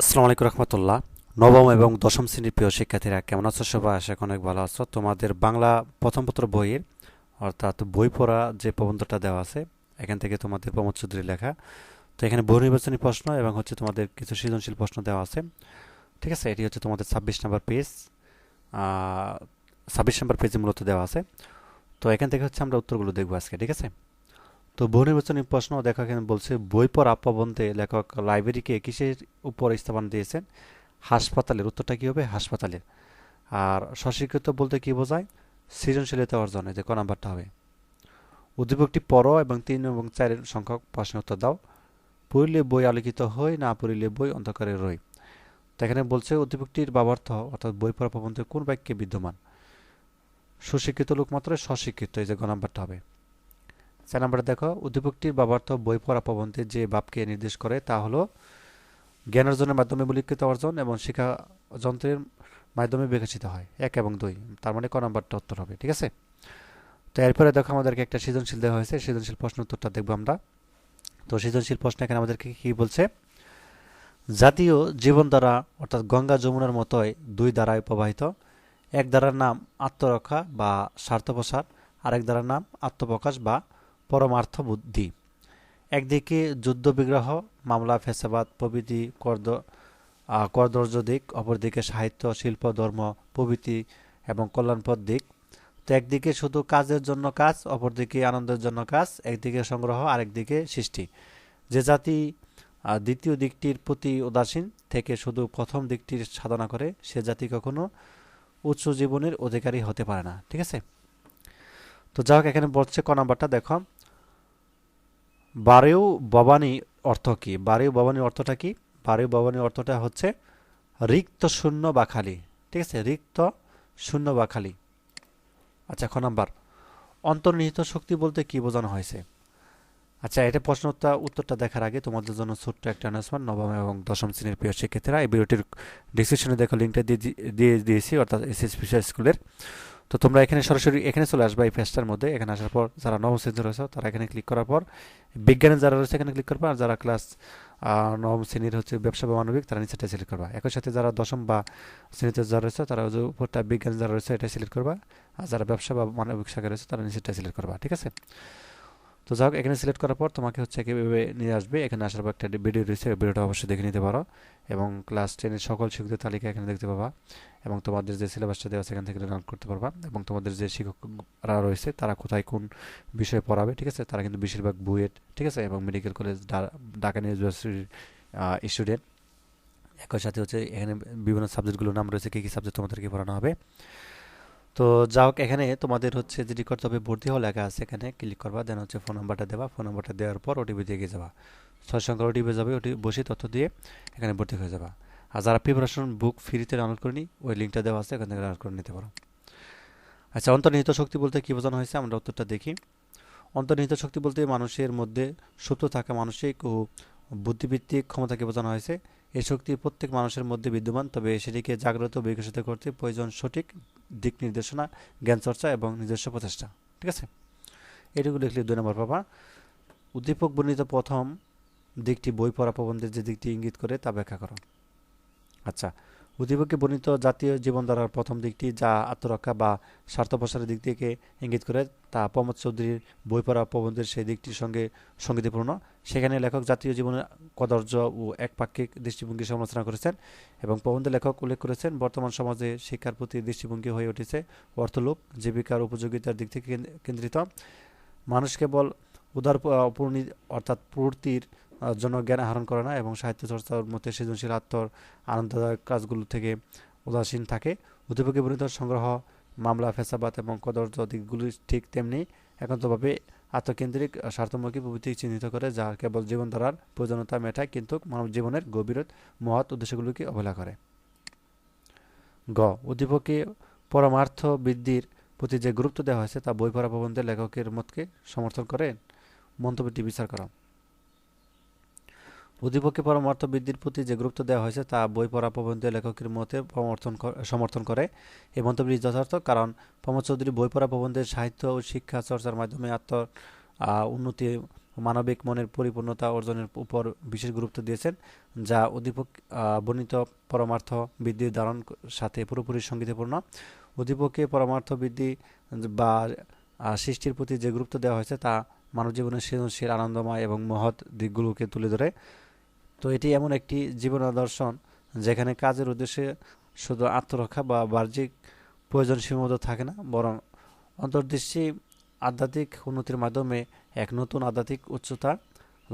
আসসালামু আলাইকুম রহমতুল্লাহ। নবম এবং দশম শ্রেণির প্রিয় শিক্ষার্থীরা, কেমন আছো সবাই? আশা করি অনেক ভালো আছো। তোমাদের বাংলা প্রথম পত্র বইয়ের, অর্থাৎ বই পড়া যে প্রবন্ধটা দেওয়া আছে, এখান থেকে তোমাদের প্রমোদ চৌধুরী লেখা। তো এখানে বহু নির্বাচনী প্রশ্ন এবং হচ্ছে তোমাদের কিছু সৃজনশীল প্রশ্ন দেওয়া আছে। ঠিক আছে? এটি হচ্ছে তোমাদের ছাব্বিশ নাম্বার পেজ। ছাব্বিশ নাম্বার পেজে মূলত দেওয়া আছে। তো এখান থেকে হচ্ছে আমরা উত্তরগুলো দেখব আজকে। ঠিক আছে? তো বহু নির্বাচনী প্রশ্ন দেখা এখানে বলছে, বই পড়া প্রবন্ধে লেখক লাইব্রেরিকে কিসের উপর স্থাপন দিয়েছেন? হাসপাতালের উত্তরটা কী হবে? হাসপাতালের। আর স্বস্বীকৃত বলতে কি বোঝায়? সৃজনশীলতা অর্জনে, যে ক নাম্বারটা হবে? উদ্দীপকটি পর এবং তিন এবং চারের সংখ্যক প্রশ্নের উত্তর দাও। পড়িলে বই আলোকিত হয় না পড়িলে বই অন্ধকারে রই। তো এখানে বলছে উদ্দীপকটির বাবার্থ, অর্থাৎ বই পড়া প্রবন্ধে কোন বাক্যে বিদ্যমান? সুশিক্ষিত লোক মাত্র স্বশিক্ষিত এই যে গ নাম্বারটা হবে। চার নম্বরে দেখো, উদ্দীপকটির বাবার্থ বই পড়া প্রবন্ধে যে বাপকে নির্দেশ করে তা হলো জ্ঞান অর্জনের মাধ্যমে মূলিকৃত অর্জন এবং শিক্ষা যন্ত্রের মাধ্যমে বিকশিত হয়, এক এবং দুই। তার মানে ক নাম্বারটা উত্তর হবে, ঠিক আছে? তো এরপরে দেখো আমাদেরকে একটা সৃজনশীল দেওয়া হয়েছে, সৃজনশীল প্রশ্ন উত্তরটা দেখব আমরা। তো সৃজনশীল প্রশ্ন এখানে আমাদেরকে কি বলছে? জাতীয় জীবনধারা অর্থাৎ গঙ্গা যমুনার মতোই দুই দ্বারায় প্রবাহিত। এক দ্বারার নাম আত্মরক্ষা বা স্বার্থপ্রসার, আরেক দ্বারার নাম আত্মপ্রকাশ বা পরমার্থ বুদ্ধি একদিকে যুদ্ধ বিগ্রহ মামলা ফেসাবাদ প্রভৃতি করদ করদর্য দিক, অপরদিকে সাহিত্য, শিল্প, ধর্ম, প্রভৃতি এবং কল্যাণপদ দিক। তো একদিকে শুধু কাজের জন্য কাজ, অপরদিকে আনন্দের জন্য কাজ, একদিকে সংগ্রহ, আরেকদিকে সৃষ্টি। যে জাতি দ্বিতীয় দিকটির প্রতি উদাসীন থেকে শুধু প্রথম দিকটির সাধনা করে, সে জাতি কখনো উচ্চ জীবনের অধিকারী হতে পারে না। ঠিক আছে? তো যাই এখানে বলছে ক নাম্বারটা, দেখো। বারেও ভবানী অর্থ কি? বারেও ভবানী অর্থটা কি? বারেও ভবানী অর্থটা হচ্ছে রিক্ত শূন্য বা খালি। ঠিক আছে? রিক্ত শূন্য বা খালি। আচ্ছা খ নাম্বার। অন্তর্নিহিত শক্তি বলতে কি বোঝানো হয়েছে? আচ্ছা এটা প্রশ্নটা উত্তরটা দেখার আগে তোমাদের জন্য ছোট্ট একটা অ্যানাউন্সমেন্ট নবম এবং দশম শ্রেণির প্রিয় শিক্ষার্থীরা এই ভিডিওটির ডিসক্রিপশনে দেখো লিঙ্কটা দিয়ে দিয়ে দিয়েছি, অর্থাৎ এস এস স্কুলের তো তোমরা এখানে সরাসরি এখানে চলে আসবা এই পেজটার মধ্যে। এখানে আসার পর যারা নবম শ্রেণীতে রয়েছে তারা এখানে ক্লিক করার পর বিজ্ঞানের যারা রয়েছে এখানে ক্লিক করবা। আর যারা ক্লাস নবম শ্রেণির হচ্ছে ব্যবসা বা মানবিক তারা নিচেটা সিলেক্ট করবা। একই সাথে যারা দশম বা শ্রেণীতে যারা রয়েছে তারা যে উপরটা বিজ্ঞান যারা রয়েছে এটা সিলেক্ট করবা। আর যারা ব্যবসা বা মানবিক শাখা রয়েছে তারা নিচেটা সিলেক্ট করবা। ঠিক আছে? তো যাই হোক, এখানে সিলেক্ট করার পর তোমাকে হচ্ছে কীভাবে নিয়ে আসবে। এখানে আসার পর একটা ভিডিও রয়েছে ভিডিওটা অবশ্যই দেখে নিতে পারো। এবং ক্লাস টেনের সকল শিক্ষকদের তালিকা এখানে দেখতে পাবা। এবং তোমাদের যে সিলেবাসটা দেওয়া এখান থেকে ডাউনলোড করতে পারবা। এবং তোমাদের যে শিক্ষকরা রয়েছে, তারা কোথায় কোন বিষয়ে পড়াবে, ঠিক আছে? তারা কিন্তু বেশিরভাগ বুয়েট, ঠিক আছে? এবং মেডিকেল কলেজ ঢাকা ইউনিভার্সিটির স্টুডেন্ট একই সাথে হচ্ছে এখানে বিভিন্ন সাবজেক্টগুলোর নাম রয়েছে, কী কী সাবজেক্ট তোমাদেরকে পড়ানো হবে। তো যা হোক, এখানে তোমাদের হচ্ছে যে করতে হবে ভর্তি হওয়া লেখা আছে এখানে ক্লিক করবা দেন হচ্ছে ফোন নাম্বারটা দেবা ফোন নাম্বারটা দেওয়ার পর ওটিপি দিয়ে যাবা। ছয় সংখ্যার ওটিপি যাবে ওটি বসে তথ্য দিয়ে এখানে ভর্তি হয়ে যাবা। আর যারা প্রিপারেশন বুক ফ্রিতে ডাউনলোড করিনি, ওই লিঙ্কটা দেওয়া আছে, এখান থেকে ডাউনলোড করে নিতে পারো। আচ্ছা অন্তর্নিহিত শক্তি বলতে কী বোঝানো হয়েছে? আমরা উত্তরটা দেখি। অন্তর্নিহিত শক্তি বলতে মানুষের মধ্যে সুপ্ত থাকা, মানসিক ও বুদ্ধিভিত্তিক ক্ষমতাকে বোঝানো হয়েছে। এই শক্তি প্রত্যেক মানুষের মধ্যে বিদ্যমান, তবে সেটিকে জাগ্রত বিকশিত করতে প্রয়োজন সঠিক দিক নির্দেশনা জ্ঞান চর্চা এবং নিজস্ব প্রচেষ্টা। ঠিক আছে? এটুকু লিখলে দুই নম্বর পাবা উদ্দীপক বর্ণিত প্রথম দিকটি বই পড়া প্রবন্ধের যে দিকটি ইঙ্গিত করে তা ব্যাখ্যা করো। আচ্ছা উদ্দীপকে বর্ণিত জাতীয় জীবনধারার প্রথম দিকটি যা আত্মরক্ষা বা স্বার্থ প্রসারের দিক থেকে ইঙ্গিত করে, তা প্রমোদ চৌধুরীর বই পড়া প্রবন্ধের সেই দিকটির সঙ্গে সঙ্গীতিপূর্ণ। সেখানে লেখক জাতীয় জীবনের কদর্য ও একপাক্ষিক দৃষ্টিভঙ্গি সমালোচনা করেছেন এবং প্রবন্ধে লেখক উল্লেখ করেছেন, বর্তমান সমাজে শিক্ষার প্রতি দৃষ্টিভঙ্গি হয়ে উঠেছে অর্থলোক জীবিকার উপযোগিতার দিক থেকে কেন্দ্রিত। মানুষ কেবল উদার অর্থাৎ পূর্তির জন্য জ্ঞান আহরণ করে না এবং সাহিত্য চর্চার মধ্যে সৃজনশীল, আত্মর, আনন্দদায়ক কাজগুলো থেকে উদাসীন থাকে। উদ্দীপকে বর্ণিত সংগ্রহ, মামলা, ফেসাবাদ এবং কদর্য দিকগুলি ঠিক তেমনি একান্তভাবে আত্মকেন্দ্রিক, স্বার্থমুখী প্রভৃতি চিহ্নিত করে, যা কেবল জীবনধারার প্রয়োজনীয়তা মেটায়, কিন্তু মানব জীবনের গভীর মহৎ উদ্দেশ্যগুলিকে অবহেলা করে। গ. উদ্দীপকে পরমার্থ বৃদ্ধির প্রতি যে গুরুত্ব দেওয়া হয়েছে, তা বই পড়া প্রবন্ধের লেখকের মতকে সমর্থন করে। মন্তব্যটি বিচার করা। উদ্দীপকে পরমার্থ বৃদ্ধির প্রতি যে গুরুত্ব দেওয়া হয়েছে তা বই পড়া প্রবন্ধীয় লেখকের মতে সমর্থন সমর্থন করে। এই মন্তব্যটি যথার্থ কারণ প্রমোদ চৌধুরী বই পড়া প্রবন্ধের সাহিত্য ও শিক্ষা চর্চার মাধ্যমে আত্ম উন্নতি মানবিক মনের পরিপূর্ণতা অর্জনের উপর বিশেষ গুরুত্ব দিয়েছেন যা আহ, বর্ণিত পরমার্থ বৃদ্ধির ধারণ সাথে পুরোপুরি সঙ্গীতপূর্ণ। উদ্দীপকে পরমার্থ বৃদ্ধি বা সৃষ্টির প্রতি যে গুরুত্ব দেওয়া হয়েছে তা মানব জীবনের সৃজনশীল আনন্দময় এবং মহৎ দিকগুলোকে তুলে ধরে। তো এটি এমন একটি জীবন দর্শন যেখানে কাজের উদ্দেশ্যে শুধু আত্মরক্ষা বা বাহ্যিক প্রয়োজন সীমাবদ্ধ থাকে না, বরং অন্তর্দৃষ্টি আধ্যাত্মিক উন্নতির মাধ্যমে এক নতুন আধ্যাত্মিক উচ্চতা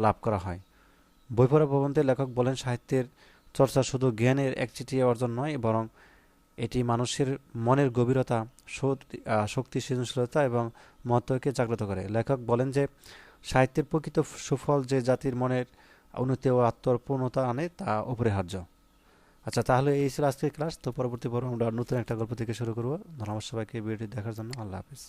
লাভ করা হয়। বই পড়া প্রবন্ধে লেখক বলেন, সাহিত্যের চর্চা শুধু জ্ঞানের একচিটিয়া অর্জন নয়, বরং এটি মানুষের মনের গভীরতা শক্তি সৃজনশীলতা এবং মহত্বকে জাগ্রত করে। লেখক বলেন যে, সাহিত্যের প্রকৃত সুফল যে জাতির মনের উন্নতি ও আত্মপূর্ণতা আনে, তা অপরিহার্য। আচ্ছা তাহলে এই ছিল আজকের ক্লাস। তো পরবর্তী পর্ব আমরা নতুন একটা গল্প থেকে শুরু করব। ধন্যবাদ সবাইকে ভিডিওটি দেখার জন্য। আল্লাহ হাফিজ।